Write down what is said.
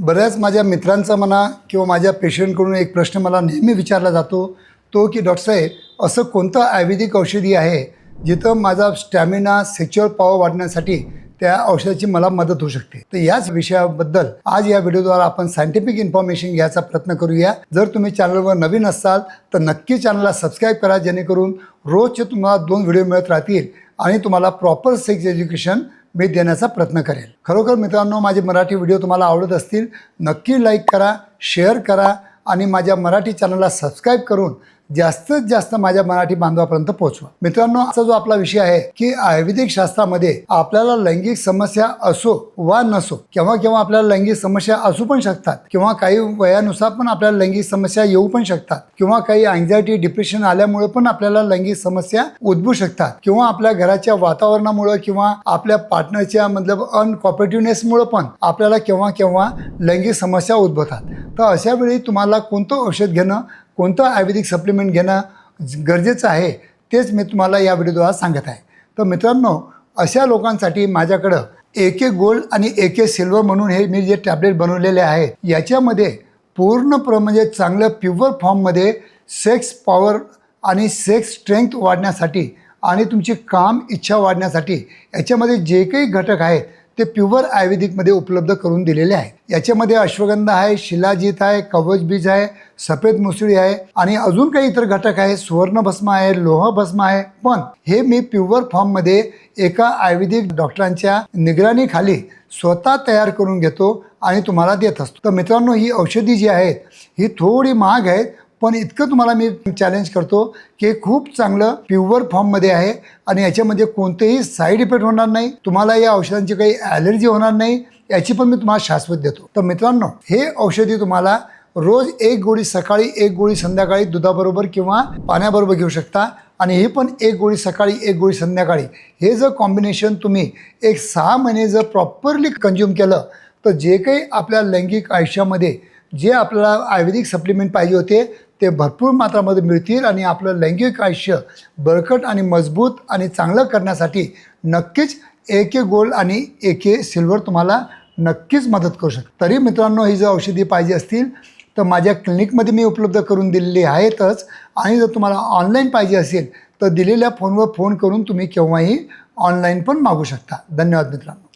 बऱ्याच माझ्या मित्रांचा म्हणा किंवा माझ्या पेशंटकडून एक प्रश्न मला नेहमी विचारला जातो तो की डॉक्टर साहेब असं कोणतं आयुर्वेदिक औषधी आहे जिथं माझा स्टॅमिना सेक्च्युअल पॉवर वाढण्यासाठी त्या औषधाची मला मदत होऊ शकते? तर याच विषयाबद्दल आज या व्हिडिओद्वारा आपण सायंटिफिक इन्फॉर्मेशन घ्यायचा प्रयत्न करूया. जर तुम्ही चॅनलवर नवीन असाल तर नक्की चॅनलला सबस्क्राईब करा जेणेकरून रोजचे तुम्हाला दोन व्हिडिओ मिळत राहतील आणि तुम्हाला प्रॉपर सेक्स एज्युकेशन मी देण्याचा प्रयत्न करेल. खरोखर मित्रांनो माझे मराठी व्हिडिओ तुम्हाला आवडत असतील नक्की लाईक करा शेअर करा आणि माझ्या मराठी चॅनलला सबस्क्राईब करून जास्तीत जास्त माझ्या मराठी बांधवापर्यंत पोहोचवा. मित्रांनो असा जो आपला विषय आहे की आयुर्वेदिक शास्त्रामध्ये आपल्याला लैंगिक समस्या असो वा नसो केव्हा केव्हा आपल्याला लैंगिक समस्या असू पण शकतात किंवा काही वयानुसार पण आपल्याला लैंगिक समस्या येऊ पण शकतात किंवा काही अँझायटी डिप्रेशन आल्यामुळे पण आपल्याला लैंगिक समस्या उद्भवू शकतात किंवा आपल्या घराच्या वातावरणामुळे किंवा आपल्या पार्टनरच्या मतलब अनकॉपरेटिव्हनेसमुळे पण आपल्याला केव्हा केव्हा लैंगिक समस्या उद्भवतात. तर अशा वेळी तुम्हाला कोणतं औषध घेणं कोणतं आयुर्वेदिक सप्लिमेंट घेणं ज- गरजेचं आहे तेच मी तुम्हाला या व्हिडिओद्वारा सांगत आहे. तर मित्रांनो अशा लोकांसाठी माझ्याकडं एके गोल्ड आणि एके सिल्वर म्हणून हे मी जे टॅबलेट बनवलेले आहे याच्यामध्ये पूर्ण प्र म्हणजे चांगलं प्युअर फॉर्ममध्ये सेक्स पॉवर आणि सेक्स स्ट्रेंथ वाढण्यासाठी आणि तुमची काम इच्छा वाढण्यासाठी याच्यामध्ये जे काही घटक आहेत ते प्युअर आयुर्वेदिकमध्ये उपलब्ध करून दिलेले आहे याच्यामध्ये अश्वगंधा आहे शिलाजीत आहे कवच बीज आहे सफेद मुसळी आहे आणि अजून काही इतर घटक आहे सुवर्ण भस्म आहे लोह भस्म आहे. पण हे मी प्युअर फॉर्ममध्ये एका आयुर्वेदिक डॉक्टरांच्या निगराणीखाली स्वतः तयार करून घेतो आणि तुम्हाला देत असतो. तर मित्रांनो ही औषधी जी आहेत ही थोडी महाग आहेत पण इतकं तुम्हाला मी चॅलेंज करतो की खूप चांगलं प्युअर फॉर्ममध्ये आहे आणि याच्यामध्ये कोणतेही साईड इफेक्ट होणार नाही. तुम्हाला या औषधांची काही ॲलर्जी होणार नाही याची पण मी तुम्हाला शाश्वत देतो. तर मित्रांनो हे औषधी तुम्हाला रोज एक गोळी सकाळी एक गोळी संध्याकाळी दुधाबरोबर किंवा पाण्याबरोबर घेऊ शकता आणि हे पण एक गोळी सकाळी एक गोळी संध्याकाळी. हे जर कॉम्बिनेशन तुम्ही एक सहा महिने जर प्रॉपरली कंझ्युम केलं तर जे काही आपल्या लैंगिक आयुष्यामध्ये जे आपल्याला आयुर्वेदिक सप्लिमेंट पाहिजे होते ते भरपूर मात्रामध्ये मिळतील आणि आपलं लैंगिक आयुष्य बळकट आणि मजबूत आणि चांगलं करण्यासाठी नक्कीच एक ए गोल्ड आणि एक ए सिल्वर तुम्हाला नक्कीच मदत करू शकतो. तरी मित्रांनो ही जर औषधी पाहिजे असतील तर माझ्या क्लिनिकमध्ये मी उपलब्ध करून दिलेली आहेतच. आणि जर तुम्हाला ऑनलाईन पाहिजे असेल तर दिलेल्या फोनवर फोन करून तुम्ही केव्हाही ऑनलाईन पण मागू शकता. धन्यवाद मित्रांनो.